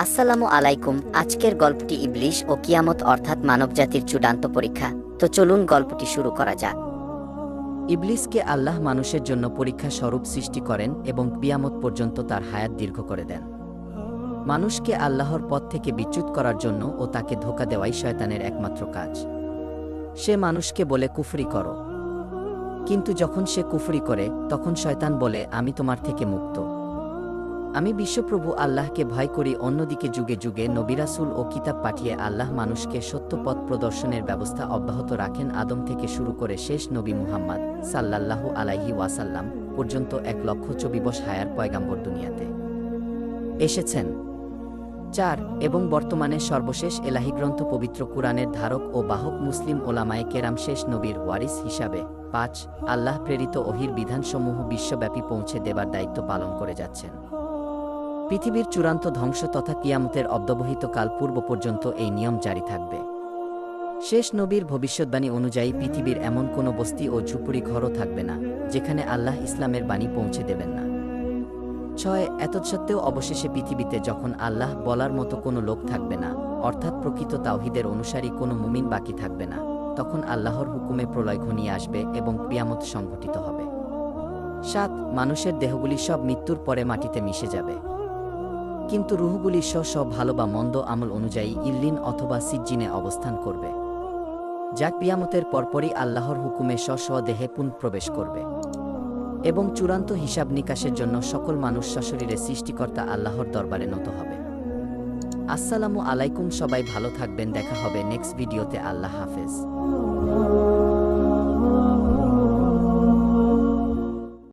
আসসালামু আলাইকুম, আজকের গল্পটি ইবলিশ ও কিয়ামত অর্থাৎ মানবজাতির চূড়ান্ত পরীক্ষা। তো চলুন গল্পটি শুরু করা যাক। ইবলিসকে আল্লাহ মানুষের জন্য পরীক্ষা স্বরূপ সৃষ্টি করেন এবং কিয়ামত পর্যন্ত তার হায়াত দীর্ঘ করে দেন। মানুষকে আল্লাহর পথ থেকে বিচ্যুত করার জন্য ও তাকে ধোকা দেওয়াই শয়তানের একমাত্র কাজ। সে মানুষকে বলে, কুফরি করো। কিন্তু যখন সে কুফরি করে, তখন শয়তান বলে, আমি তোমার থেকে মুক্ত। আমি বিশ্বপ্রভু আল্লাহকে ভয় করি, অন্যদিকে যুগে যুগে নবিরাসুল ও কিতাব পাঠিয়ে আল্লাহ মানুষকে সত্য পথ প্রদর্শনের ব্যবস্থা অব্যাহত রাখেন আদম থেকে শুরু করে শেষ নবী মুহাম্মদ সাল্লাল্লাহু আলাইহি ওয়াসাল্লাম পর্যন্ত এক লক্ষ চবিবশ হায়ার পয়গাম্বর দুনিয়াতে। এসেছেন। চার, এবং বর্তমানে সর্বশেষ এলাহি গ্রন্থ পবিত্র কুরআনের ধারক ও বাহক মুসলিম ওলামায়ে কেরাম শেষ নবীর ওয়ারিস হিসাবে। পাঁচ, আল্লাহ প্রেরিত অহির বিধানসমূহ বিশ্বব্যাপী পৌঁছে দেবার দায়িত্ব পালন করে যাচ্ছেন। পৃথিবীর চূড়ান্ত ধ্বংস তথা কিয়ামতের অব্যবহিত কাল পূর্ব পর্যন্ত এই নিয়ম জারি থাকবে। শেষ নবীর ভবিষ্যৎবাণী অনুযায়ী পৃথিবীর এমন কোনো বস্তি ও ঝুপুরি ঘরও থাকবে না, যেখানে আল্লাহ ইসলামের বাণী পৌঁছে দেবেন না। ছয়, এতৎসত্ত্বেও অবশেষে পৃথিবীতে যখন আল্লাহ বলার মতো কোনো লোক থাকবে না, অর্থাৎ প্রকৃত তাওহিদের অনুসারী কোনো মুমিন বাকি থাকবে না, তখন আল্লাহর হুকুমে প্রলয় ঘনিয়ে আসবে এবং কিয়ামত সংঘটিত হবে। সাত, মানুষের দেহগুলি সব মৃত্যুর পরে মাটিতে মিশে যাবে। কিন্তু রুহগুলি স্ব স্ব ভালো বা মন্দ আমল অনুযায়ী ইল্লিন অথবা সিজ্জিনে অবস্থান করবে। যা পিয়ামতের পরপরই আল্লাহর হুকুমে স্ব স্ব দেহে পুনঃপ্রবেশ করবে। এবং চূড়ান্ত হিসাব নিকাশের জন্য সকল মানুষ সশরীরে সৃষ্টিকর্তা আল্লাহর দরবারে নত হবে। আসসালামু আলাইকুম, সবাই ভালো থাকবেন, দেখা হবে নেক্সট ভিডিওতে। আল্লাহ হাফেজ।